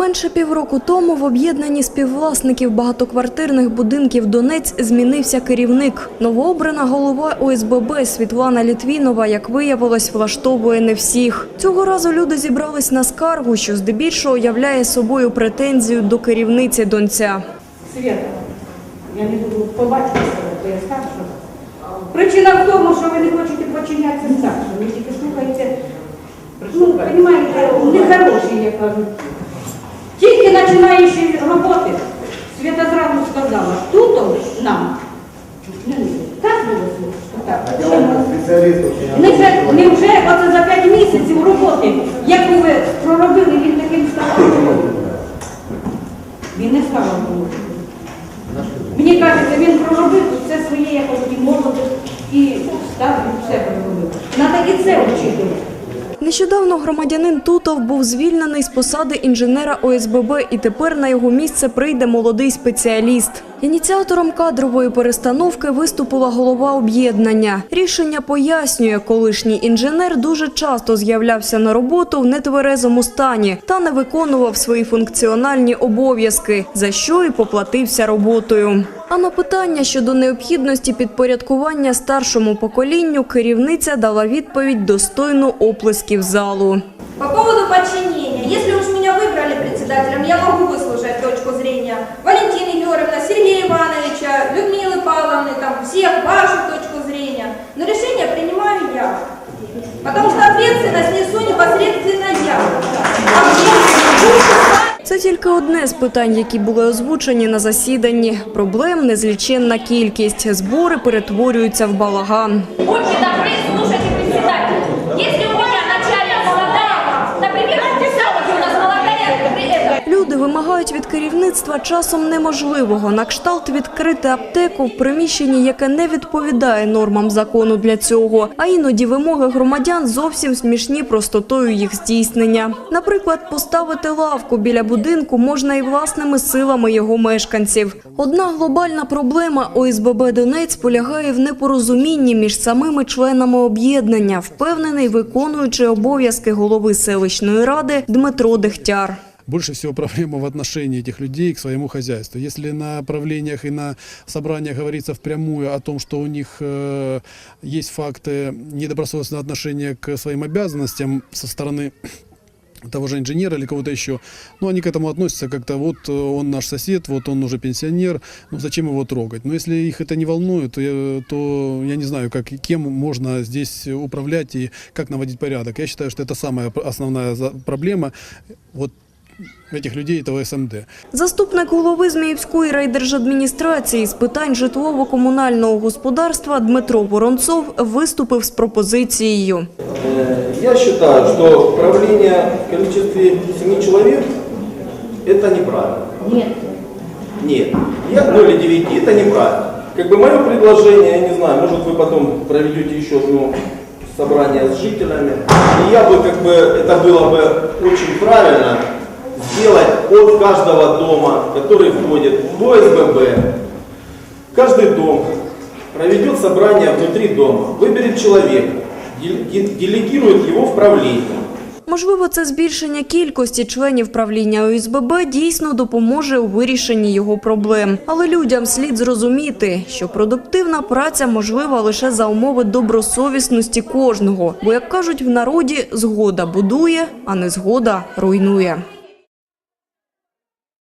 Менше півроку тому в об'єднанні співвласників багатоквартирних будинків Донець змінився керівник. Новообрана голова ОСББ Світлана Літвінова, як виявилось, влаштовує не всіх. Цього разу люди зібрались на скаргу, що здебільшого являє собою претензію до керівниці донця. Света, я не буду побачитися, то я старша. Причина в тому, що ви не хочете починятися старшим. Ви тільки слухаєте, ну, розумієте, нехороші, я кажу. Починаючи роботи, Свята зразу сказала, тут нам. Ну, так було так. спеціалістів. Не вже, оце за 5 місяців роботи, яку ви проробили, він таким став. Він не став робити. Мені кажеться, він проробив все своє якось і молодость і став і все проробив. Надо і це вчити. Нещодавно громадянин Тутов був звільнений з посади інженера ОСББ і тепер на його місце прийде молодий спеціаліст. Ініціатором кадрової перестановки виступила голова об'єднання. Рішення пояснює, колишній інженер дуже часто з'являвся на роботу в нетверезому стані та не виконував свої функціональні обов'язки, за що і поплатився роботою. А на питання щодо необхідності підпорядкування старшому поколінню керівниця дала відповідь достойну оплесків залу. По поводу подчинения. Если уж меня выбрали председателем, я могу выслушать точку зрения Валентины Егоровны, Сергея Ивановича, Людмилы Павловны, там, всех вашу точку тільки одне з питань, які були озвучені на засіданні. Проблем незліченна кількість. Збори перетворюються в балаган. Будьте добры, слушайте председателя. Если у вимагають від керівництва часом неможливого на кшталт відкрити аптеку в приміщенні, яке не відповідає нормам закону для цього. А іноді вимоги громадян зовсім смішні простотою їх здійснення. Наприклад, поставити лавку біля будинку можна і власними силами його мешканців. Одна глобальна проблема ОСББ Донець полягає в непорозумінні між самими членами об'єднання, впевнений виконуючий обов'язки голови селищної ради Дмитро Дегтяр. Больше всего проблема в отношении этих людей к своему хозяйству. Если на правлениях и на собраниях говорится впрямую о том, что у них э, есть факты недобросовестного отношения к своим обязанностям со стороны того же инженера или кого-то еще, ну, они к этому относятся как-то, вот э, он наш сосед, вот он уже пенсионер, ну, зачем его трогать? Но если их это не волнует, то я, то я не знаю, как, кем можно здесь управлять и как наводить порядок. Я считаю, что это самая основная проблема. Вот этих людей этого СМД. Заступник голови Зміївської райдержадміністрації з питань житлово-комунального господарства Дмитро Воронцов виступив з пропозицією. Э, Я считаю, что правление в количестве семи человек – это неправильно. Ні. Нет. Я, ну или девяти – это неправильно. Как бы мое предложение, я не знаю, может вы потом проведете еще одно собрание с жителями. И я бы, как бы, это было бы очень правильно сделать от каждого дома, который входит в ОСББ, каждый дом проведет собрание внутри дома, выберет человека, дел- делегирует его в правление. Можливо, це збільшення кількості членів правління ОСББ дійсно допоможе у вирішенні його проблем. Але людям слід зрозуміти, що продуктивна праця можлива лише за умови добросовісності кожного. Бо, як кажуть в народі, згода будує, а не згода руйнує.